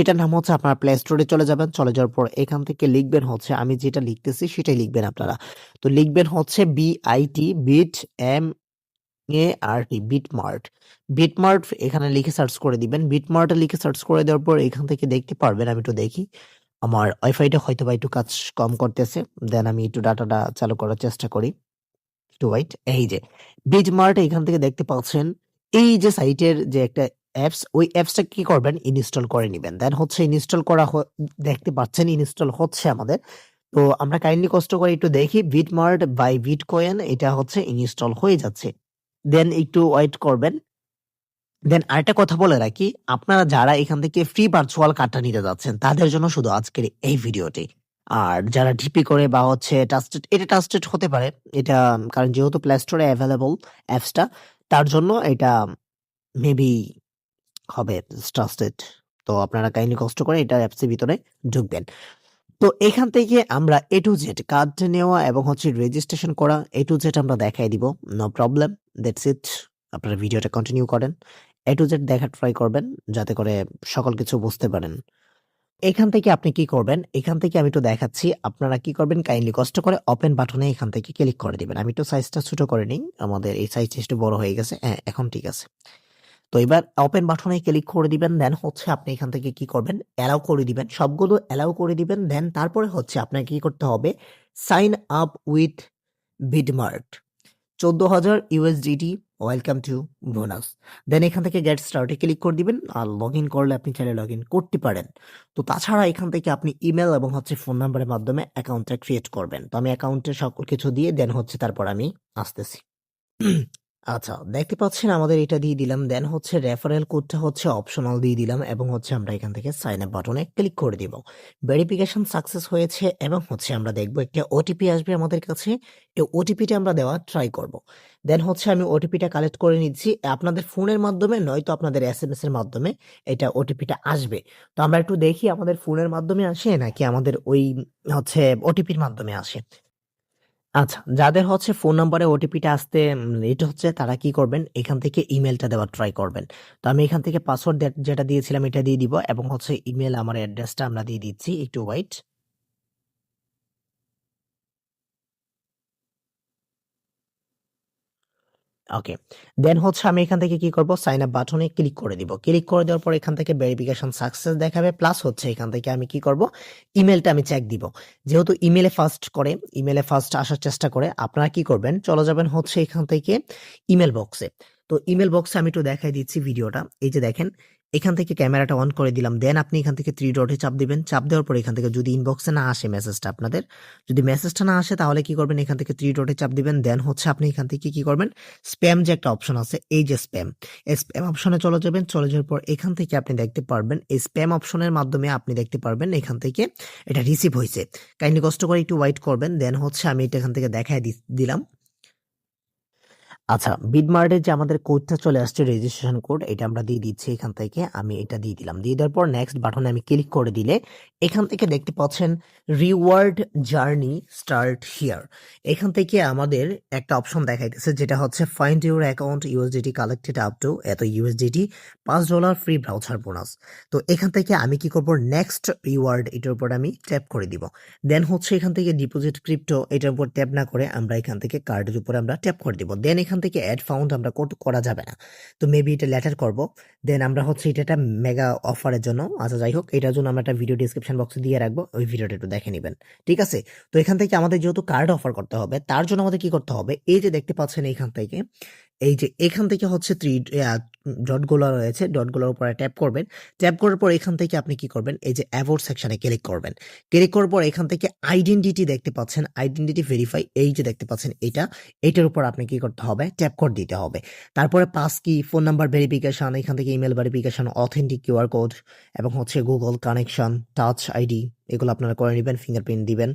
সেটার নাম হচ্ছে আপনার প্লে স্টোরে চলে যাবেন, চলে যাওয়ার পর এখান থেকে লিখবেন হচ্ছে, আমি যেটা লিখতেছি সেটাই লিখবেন আপনারা। তো লিখবেন হচ্ছে BIT bit M A R T Bitmart Bitmart এখানে লিখে সার্চ করে দিবেন। বিটমার্টে লিখে সার্চ করে দেওয়ার পর এখান থেকে দেখতে পারবেন, আমি একটু দেখি। আমার ওয়াইফাইটা হয়তো বা একটু কাজ কম করতেছে দেন আমি একটু ডাটাটা চালু করার চেষ্টা করি। একটু ওয়াইট এই যে বিটমার্ট এখান থেকে দেখতে পাচ্ছেন, এই যে সাইটের যে একটা অ্যাপস ওই অ্যাপসটা কি করবেন? ইনস্টল করে নেবেন। দেন হচ্ছে ইনস্টল করা দেখতে পাচ্ছেন ইনস্টল হচ্ছে আমাদের। তো আমরা কাইন্ডলি কষ্ট করে একটু দেখি। বিটমার্ট বাই বিটকয়েন এটা হচ্ছে ইনস্টল হয়ে যাচ্ছে। দেন একটু ওয়েট করবেন। দেন আরেকটা কথা বলে রাখি। আপনারা যারা এখান থেকে ফ্রি ভার্চুয়াল কার্ডটা নিতে যাচ্ছেন, তাদের জন্য শুধু আজকের এই ভিডিওটি। আর যারা ডিপি করে বা হচ্ছে ট্রাস্টেড এটা ট্রাস্টেড হতে পারে। এটা, কারণ যেহেতু প্লে স্টোরে অ্যাভেলেবল অ্যাপসটা তার জন্য এটা মেবি হবে ট্রাস্টেড তো আপনারা কাইন্ডলি কষ্ট করে এটা অ্যাপসের ভিতরে ঢুকবেন তো এখান থেকে আমরা এ টু জেড কার্ড নেওয়া এবং হচ্ছে রেজিস্ট্রেশন করা এ টু জেড আমরা দেখাই দিব নো প্রবলেম দ্যাটস ইট আপনারা ভিডিওটা কন্টিনিউ করেন। এ টু জেড দেখার ট্রাই করবেন, যাতে করে সকল কিছু বুঝতে পারেন। এখান থেকে আপনি কি করবেন? এখান থেকে আমি একটু দেখাচ্ছি, আপনারা কি করবেন, কাইন্ডলি কষ্ট করে ওপেন বাটনে এখান থেকে ক্লিক করে দিবেন। আমি একটু সাইজটা ছোট করে নিই, আমাদের এই সাইজটা একটু বড় হয়ে গেছে হ্যাঁ এখন ঠিক আছে। তো এবার ওপেন বাটনে ক্লিক করে দিবেন দেন হচ্ছে আপনি এখান থেকে কি করবেন? অ্যালাউ করে দিবেন। সবগুলো অ্যালাউ করে দিবেন দেন তারপরে হচ্ছে আপনাকে কি করতে হবে? সাইন আপ উইথ বিডমার্ট চোদ্দ হাজার USDT welcome to bonus then এখান থেকে গেট স্টার্টে ক্লিক করে দিবেন, আর লগ ইন করলে আপনি চাইলে লগ ইন করতে পারেন। তো তাছাড়া এখান থেকে আপনি ইমেল এবং হচ্ছে ফোন নাম্বারের মাধ্যমে অ্যাকাউন্টটা ক্রিয়েট করবেন। তো আমি অ্যাকাউন্টে সকল কিছু দিয়ে দেন হচ্ছে তারপর আমি আসতেছি। আচ্ছা দেখতে পাচ্ছেন আমাদের এটা দিয়ে দিলাম। দেন হচ্ছে রেফারেল কোডটা হচ্ছে অপশনাল দিয়ে দিলাম এবং হচ্ছে আমরা এখান থেকে সাইন আপ বাটনে ক্লিক করে দিব। ভেরিফিকেশন সাকসেস হয়েছে এবং হচ্ছে আমরা দেখব একটা ওটিপি আসবে আমাদের কাছে। এই ওটিপিটা আমরা দেওয়া ট্রাই করব। দেন হচ্ছে আমি ওটিপিটা কালেক্ট করে নিচ্ছি। আপনাদের ফোনের মাধ্যমে নয়তো আপনাদের এস এম এস এর মাধ্যমে এটা ওটিপিটা আসবে। তো আমরা একটু দেখি আমাদের ফোনের মাধ্যমে আসে নাকি আমাদের ওই হচ্ছে ওটিপির মাধ্যমে আসে। আচ্ছা যাদের হচ্ছে ফোন নাম্বারে ওটিপিটা আসতে লেট হচ্ছে, তারা কি করবেন? এখান থেকে ইমেলটা দেওয়ার ট্রাই করবেন। তো আমি এখান থেকে পাসওয়ার্ড যেটা দিয়েছিলাম, এটা দিয়ে দিব এবং হচ্ছে ইমেল আমার অ্যাড্রেসটা আমরা দিয়ে দিচ্ছি, একটু ওয়াইট ওকে দেন হচ্ছে আমি এখান থেকে কি করব? সাইন আপ বাটনে ক্লিক করে দিব। ক্লিক করে দেওয়ার পর এখান থেকে ভেরিফিকেশন সাকসেস দেখাবে। প্লাস হচ্ছে এখান থেকে আমি কি করব? ইমেলটা আমি চেক দিব। যেহেতু ইমেলে ফার্স্ট করে ইমেলে ফার্স্ট আসার চেষ্টা করে, আপনারা কি করবেন? চলে যাবেন হচ্ছে এখান থেকে ইমেল বক্সে তো ইমেল বক্সে আমি একটু দেখাই দিচ্ছি ভিডিওটা এই যে দেখেন এখান থেকে ক্যামেরাটা অন করে দিলাম। দেন আপনি এখান থেকে থ্রি ডটে চাপ দিবেন। চাপ দেওয়ার পর এখান থেকে যদি ইনবক্সে না আসে মেসেজটা আপনাদের, যদি মেসেজটা না আসে তাহলে কি করবেন? এখান থেকে থ্রি ডটে চাপ দিবেন। দেন হচ্ছে আপনি এখান থেকে কি করবেন? স্প্যাম যে একটা অপশন আছে, এই যে স্প্যাম এই স্প্যাম অপশনে চলে যাবেন। চলে যাওয়ার পর এখান থেকে আপনি দেখতে পারবেন, এই স্প্যাম অপশনের মাধ্যমে আপনি দেখতে পারবেন এখান থেকে এটা রিসিভ হয়েছে। কাইন্ডলি কষ্ট করে একটু ওয়াইট করবেন। দেন হচ্ছে আমি এটা এখান থেকে দেখায় দিলাম। আচ্ছা বিডমার্টের যে আমাদের কোডটা চলে আসছে রেজিস্ট্রেশন কোড এটা আমরা দিয়ে দিচ্ছি এখান থেকে। আমি এটা দিয়ে দিলাম। দিয়ে দেওয়ার পর নেক্সট বাটনে আমি ক্লিক করে দিলে এখান থেকে দেখতে পাচ্ছেন রিওয়ার্ড জার্নি স্টার্ট হিয়ার এখান থেকে আমাদের একটা অপশন দেখাইতেছে, যেটা হচ্ছে find your account USDT collected up to এত ইউএসডিটি পাঁচ ডলার ফ্রি ব্রাউচার বোনাস তো এখান থেকে আমি কি করব? নেক্সট রিওয়ার্ড এটার উপর আমি ট্যাপ করে দিব। দেন হচ্ছে এখান থেকে ডিপোজিট ক্রিপ্টো এটার উপর ট্যাপ না করে আমরা এখান থেকে কার্ডের উপরে আমরা ট্যাপ করে দিব। দেন এখান থেকে অ্যাড ফাউন্ড আমরা করা যাবে না। তো মেবি এটা লেটার করব। দেন আমরা হচ্ছে এটা একটা মেগা অফারের জন্য। আচ্ছা যাই হোক, এটার জন্য আমরা একটা ভিডিও ডিসক্রিপশন বক্সে দিয়ে রাখব। ওই ভিডিওটা একটু দেখে নেবেন। ঠিক আছে? তো এখান থেকে আমাদের যেহেতু কার্ড অফার করতে হবে, তার জন্য আমাদের কি করতে হবে? এই যে দেখতে পাচ্ছেন এখান থেকে এই যে এখান থেকে হচ্ছে থ্রি ডটগুলো রয়েছে ডটগুলোর উপরে ট্যাপ করবেন। ট্যাপ করার পর এখান থেকে আপনি কি করবেন? এই যে অ্যাভোর্ড সেকশনে ক্লিক করবেন। ক্লিক করার পর এখান থেকে আইডেন্টিটি দেখতে পাচ্ছেন আইডেন্টিটি ভেরিফাই এই যে দেখতে পাচ্ছেন এটা, এটার উপর আপনি কি করতে হবে? ট্যাপ কোড দিতে হবে। তারপরে পাস কি ফোন নাম্বার ভেরিফিকেশন এখান থেকে email verification authentic QR code এবং হচ্ছে গুগল কানেকশন টাচ আইডি এগুলো আপনারা করে নেবেন ফিঙ্গারপ্রিন্ট দিবেন।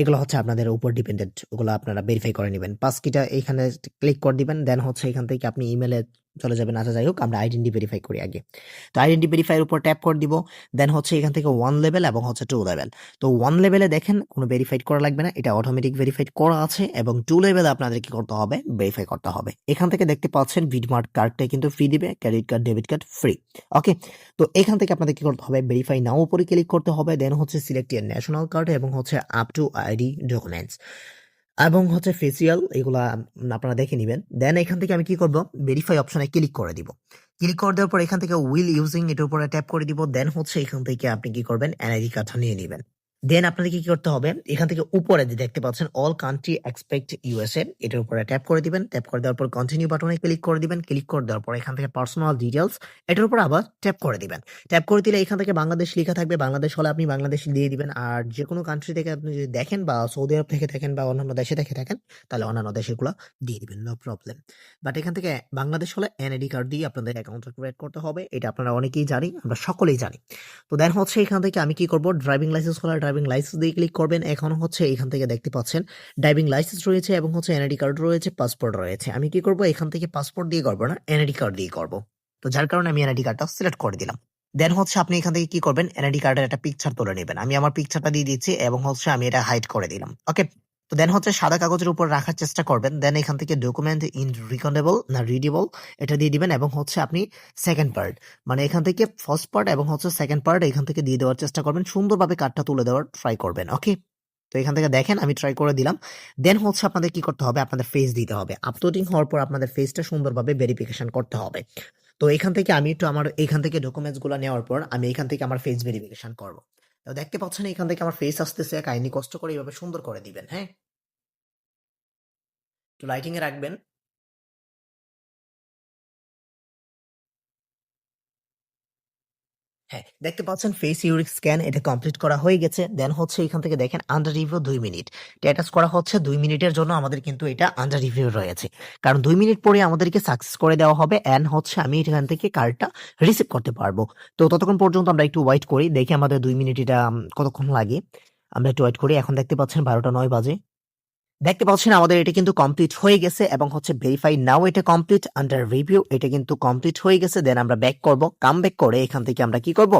এগুলো হচ্ছে আপনাদের উপর ডিপেন্ডেন্ট ওগুলো আপনারা ভেরিফাই করে নেবেন। পাস কিটা এখানে ক্লিক করে দিবেন দেন হচ্ছে এখান থেকে আপনি ইমেলে চলে যাবেন আচ্ছা যাই হোক, আমরা আইডেন্টি ভেরিফাই করি আগে। তো আইডেন্টি ভেরিফাইয়ের উপর ট্যাপ করে দিব দেন হচ্ছে এখান থেকে ওয়ান লেভেল এবং হচ্ছে টু লেভেল তো ওয়ান লেভেলে দেখেন, কোনো ভেরিফাইড করা লাগবে না, এটা অটোমেটিক ভেরিফাইড করা আছে এবং টু লেভেলে আপনাদের কি করতে হবে? ভেরিফাই করতে হবে। এখান থেকে দেখতে পাচ্ছেন ভিডমার্ট কার্ডটা কিন্তু ফ্রি দিবে credit card debit card free okay তো এখান থেকে আপনাদের কি করতে হবে? ভেরিফাই নাও উপরে ক্লিক করতে হবে দেন হচ্ছে সিলেক্ট ইয়ার ন্যাশনাল কার্ড এবং হচ্ছে আপ টু আইডি ডকুমেন্টস এবং হচ্ছে ফেসিয়াল এগুলা আপনারা দেখে নেবেন। দেন এখান থেকে আমি কি করব? ভেরিফাই অপশনে ক্লিক করে দিব। ক্লিক করে দেওয়ার পর এখান থেকে উইল ইউজিং এটার উপরে ট্যাপ করে দিব। দেন হচ্ছে এখান থেকে আপনি কি করবেন? এনআইডি কার্ডটা নিয়ে নেবেন। দেন আপনাদেরকে কি করতে হবে? এখান থেকে উপরে যে দেখতে পাচ্ছেন অল কান্ট্রি এক্সপেক্ট ইউএসএ এটার উপরে ট্যাপ করে দিবেন। ট্যাপ করে দেওয়ার পর কন্টিনিউ বাটনে ক্লিক করে দিবেন। ক্লিক করে দেওয়ার পর এখান থেকে পার্সোনাল ডিটেলস এটার উপর আবার ট্যাপ করে দিবেন। ট্যাপ করে দিলে এখান থেকে বাংলাদেশ লেখা থাকবে। বাংলাদেশ হলে আপনি বাংলাদেশ দিয়ে দিবেন। আর যে কোনো কান্ট্রি থেকে আপনি যদি দেখেন বা সৌদি আরব থেকে থাকেন বা অন্যান্য দেশে থেকে থাকেন, তাহলে অন্যান্য দেশেগুলো দিয়ে দিবেন নো প্রবলেম বাট এখান থেকে বাংলাদেশ হলে এনআইডি কার্ড দিয়ে আপনাদের অ্যাকাউন্টটা ক্রিয়েট করতে হবে। এটা আপনারা অনেকেই জানি, আমরা সকলেই জানি। তো দেন হচ্ছে এখান থেকে আমি কি করব? ড্রাইভিং লাইসেন্স হলে ড্রাইভিং লাইসেন্স দিয়ে ক্লিক করবেন। এখন হচ্ছে এখান থেকে দেখতে পাচ্ছেন ড্রাইভিং লাইসেন্স রয়েছে এবং হচ্ছে এনআইডি কার্ড রয়েছে পাসপোর্ট রয়েছে। আমি কি করব? এখান থেকে পাসপোর্ট দিয়ে করব না এনআইডি কার্ড দিয়ে করব। তো যার কারণে আমি এনআইডি কার্ডটা সিলেক্ট করে দিলাম। দেন হচ্ছে আপনি এখান থেকে কি করবেন? এনআইডি কার্ডের একটা পিকচার তুলে নেবেন। আমি আমার পিকচারটা দিয়ে দিচ্ছি এবং হচ্ছে আমি এটা হাইড করে দিলাম। ওকে তো দেন হচ্ছে সাদা কাগজের উপর রাখার চেষ্টা করবেন দেন এখান থেকে ডকুমেন্ট ইন রিকনেবল না রিডেবল এটা দিয়ে দিবেন এবং হচ্ছে আপনি সেকেন্ড পার্ট মানে এখান থেকে ফার্স্ট পার্ট এবং হচ্ছে সেকেন্ড পার্ট এখান থেকে দিয়ে দেওয়ার চেষ্টা করবেন, সুন্দরভাবে কার্ডটা তুলে দেওয়ার ট্রাই করবেন ওকে তো এখান থেকে দেখেন আমি ট্রাই করে দিলাম দেন হচ্ছে আপনাদের কি করতে হবে, আপনাদের ফেস দিতে হবে আপলোডিং হওয়ার পর আপনাদের ফেসটা সুন্দরভাবে ভেরিফিকেশন করতে হবে। তো এখান থেকে আমি একটু আমার, এখান থেকে ডকুমেন্টসগুলো নেওয়ার পর আমি এখান থেকে আমার ফেস ভেরিফিকেশন করব। তো দেখতে পাচ্ছেন এখান থেকে আমার ফেস আসতেছে, কাহিনী কষ্ট করে এইভাবে সুন্দর করে দিবেন হ্যাঁ? একটু লাইটিংয়ে রাখবেন। হ্যাঁ দেখতে পাচ্ছেন ফেস ইউরিক স্ক্যান এটা কমপ্লিট করা হয়ে গেছে। দেন হচ্ছে এখান থেকে দেখেন আন্ডার রিভিউ দুই মিনিট স্ট্যাটাস করা হচ্ছে দুই মিনিটের জন্য আমাদের কিন্তু এটা আন্ডার রিভিউ রয়েছে। কারণ দুই মিনিট পরে আমাদেরকে সাকসেস করে দেওয়া হবে অ্যান্ড হচ্ছে আমি এখান থেকে কার্ডটা রিসিভ করতে পারব। তো ততক্ষণ পর্যন্ত আমরা একটু ওয়েট করি, দেখি আমাদের দুই মিনিট এটা কতক্ষণ লাগে। আমরা একটু ওয়েট করি, এখন দেখতে পাচ্ছেন বারোটা নয় বাজে। দেখতে পাচ্ছেন আমাদের এটা কিন্তু কমপ্লিট হয়ে গেছে এবং হচ্ছে ভেরিফাই নাও এটা কমপ্লিট আন্ডার রিভিউ এটা কিন্তু কমপ্লিট হয়ে গেছে দেন আমরা ব্যাক করব কাম ব্যাক করে এখান থেকে আমরা কি করব?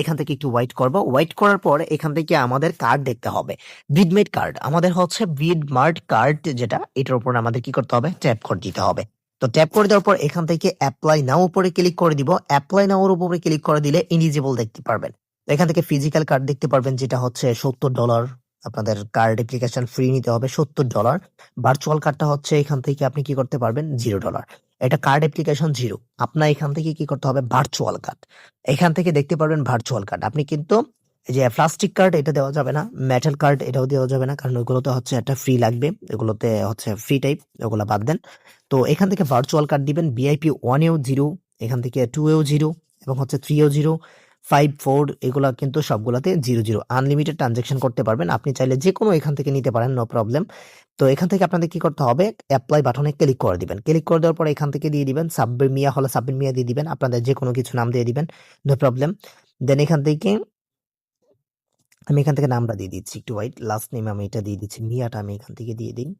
এখান থেকে একটু ওয়েট করব ওয়েট করার পর এখান থেকে আমাদের কার্ড দেখতে হবে। বিডমেড কার্ড আমাদের হচ্ছে বিডমার্ট কার্ড যেটা, এটার উপর আমাদের কি করতে হবে? ট্যাপ করে দিতে হবে। তো ট্যাপ করে দেওয়ার পর এখান থেকে অ্যাপ্লাই নাও উপরে ক্লিক করে দিব। অ্যাপ্লাই নাও উপরে ক্লিক করে দিলে ইলিজিবল দেখতে পারবেন। এখান থেকে ফিজিক্যাল কার্ড দেখতে পারবেন, যেটা হচ্ছে সত্তর ডলার আপনাদের কার্ড অ্যাপ্লিকেশন ফ্রি নিতে হবে সত্তর ডলার ভার্চুয়াল কার্ডটা হচ্ছে এখান থেকে আপনি কি করতে পারবেন? জিরো ডলার এটা কার্ড অ্যাপ্লিকেশন জিরো আপনার এখান থেকে কি করতে হবে? ভার্চুয়াল কার্ড এখান থেকে দেখতে পারবেন ভার্চুয়াল কার্ড আপনি কিন্তু যে প্লাস্টিক কার্ড এটা দেওয়া যাবে না। মেটাল কার্ড এটাও দেওয়া যাবে না। কারণ ওইগুলোতে হচ্ছে একটা ফ্রি লাগবে। এগুলোতে হচ্ছে ফ্রি টাইপ ওগুলো বাদ দেন। তো এখান থেকে ভার্চুয়াল কার্ড দিবেন। বিআইপি ওয়ান এও জিরো এখান থেকে টু এও জিরো এবং হচ্ছে three O zero five four এগুলা কিন্তু সবগুলাতে জিরো জিরো আনলিমিটেড ট্রানজেকশন করতে পারবেন। আপনি চাইলে যে কোনো এখান থেকে নিতে পারেন নো প্রবলেম তো এখান থেকে আপনাদের কি করতে হবে? অ্যাপ্লাই বাটনে ক্লিক করে দিবেন। ক্লিক করে দেওয়ার পর এখান থেকে দিয়ে দিবেন, সাব্বির মিয়া হলে সাব্বির মিয়া দিয়ে দিবেন, আপনাদের যে কোনো কিছু নাম দিয়ে দিবেন নো প্রবলেম দেন এখান থেকে আমি এখান থেকে নামটা দিয়ে দিচ্ছি, একটু ওয়াইট লাস্ট নেম আমি এটা দিয়ে দিচ্ছি, মিয়াটা আমি এখান থেকে দিয়ে দিই।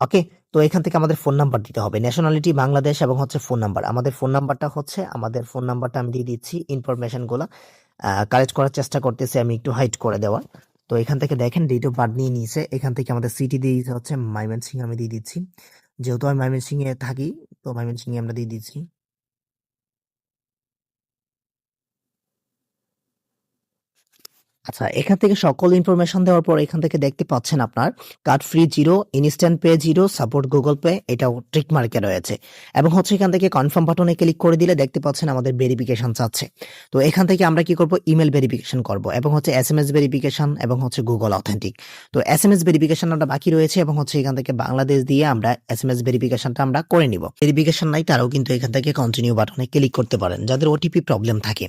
ওকে তো এখান থেকে আমাদের ফোন নাম্বার দিতে হবে। ন্যাশনালিটি বাংলাদেশ এবং হচ্ছে ফোন নাম্বার আমাদের ফোন নাম্বারটা হচ্ছে, আমাদের ফোন নাম্বারটা আমি দিয়ে দিচ্ছি ইনফরমেশনগুলো। কালেক্ট করার চেষ্টা করতেছি আমি একটু হাইট করে দেওয়ার। তো এখান থেকে দেখেন ডেট অফ বার্থ নিয়ে নিয়েছে। এখান থেকে আমাদের সিটি দিয়ে দিতে হচ্ছে মাইমেন সিং আমি দিয়ে দিচ্ছি। যেহেতু আমি ময়মনসিং এ থাকি, তো ময়মনসিং এ আমরা দিয়ে দিচ্ছি। আচ্ছা এখান থেকে সকল ইনফরমেশন দেওয়ার পর এখান থেকে দেখতে পাচ্ছেন আপনার card free zero instant pay zero support Google Pay এটাও ট্রিক মার্কে রয়েছে। এবং হচ্ছে এখান থেকে কনফার্ম বাটনে ক্লিক করে দিলে দেখতে পাচ্ছেন আমাদের ভেরিফিকেশন চাচ্ছে তো এখান থেকে আমরা কি করব? ইমেল ভেরিফিকেশন করব এবং হচ্ছে এস এম এস ভেরিফিকেশন এবং হচ্ছে গুগল অথেন্টিক তো এস এম এস ভেরিফিকেশন আমরা বাকি রয়েছে এবং হচ্ছে এখান থেকে বাংলাদেশ দিয়ে আমরা এস এম এস ভেরিফিকেশনটা আমরা করে নিব। ভেরিফিকেশন নাই, তারাও কিন্তু এখান থেকে কন্টিনিউ বাটনে ক্লিক করতে পারেন, যাদের ওটিপি প্রবলেম থাকে।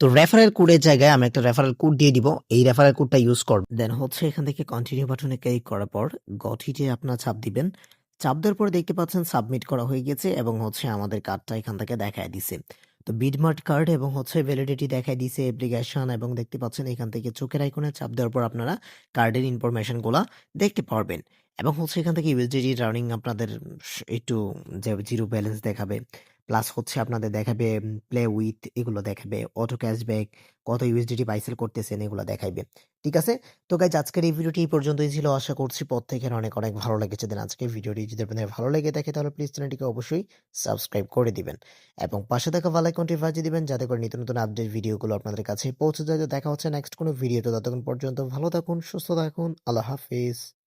তো রেফারেল কোডের জায়গায় আমি একটা রেফারেল কোড দিয়ে দিব এই রেফারেল কোডটা ইউজ করব। দেন হচ্ছে এখান থেকে কন্টিনিউ বাটনে ক্লিক করার পর গঠিতে আপনার চাপ দিবেন। চাপ দেওয়ার পরে দেখতে পাচ্ছেন সাবমিট করা হয়ে গেছে এবং হচ্ছে আমাদের কার্ডটা এখান থেকে দেখায় দিছে। তো বিডমার্ট কার্ড এবং হচ্ছে ভ্যালিডিটি দেখায় দিছে অ্যাপ্লিকেশন এবং দেখতে পাচ্ছেন এখান থেকে চোখের আইকনে চাপ দেওয়ার পর আপনারা কার্ডের ইনফরমেশনগুলা দেখতে পারবেন। এবং হচ্ছে এখান থেকে ইউএসডিটি রানিং আপনাদের একটু যে জিরো ব্যালেন্স দেখাবে। প্লাস হচ্ছে আপনাদের দেখাবে প্লে উইথ এগুলো দেখাবে অটো ক্যাশব্যাক কত ইউএসডিটি পাইসেল করতেছেন এগুলো দেখাইবে। ঠিক আছে? তো গাইজ আজকের এই ভিডিওটি এই পর্যন্তই ছিল। আশা করছি পর থেকে অনেক অনেক ভালো লেগেছে। দেন আজকের ভিডিওটি যদি আপনাদের ভালো লেগে থাকে, তাহলে প্লিজ চ্যানেলটিকে অবশ্যই সাবস্ক্রাইব করে দিবেন। এবং পাশে থাকা বেল আইকনটি দিবেন, যাতে করে নিত্য নতুন আপডেট ভিডিওগুলো আপনাদের কাছে পৌঁছে যায়। দেখা হচ্ছে নেক্সট কোনো ভিডিওতে ততক্ষণ পর্যন্ত ভালো থাকুন, সুস্থ থাকুন। আল্লাহ হাফিজ।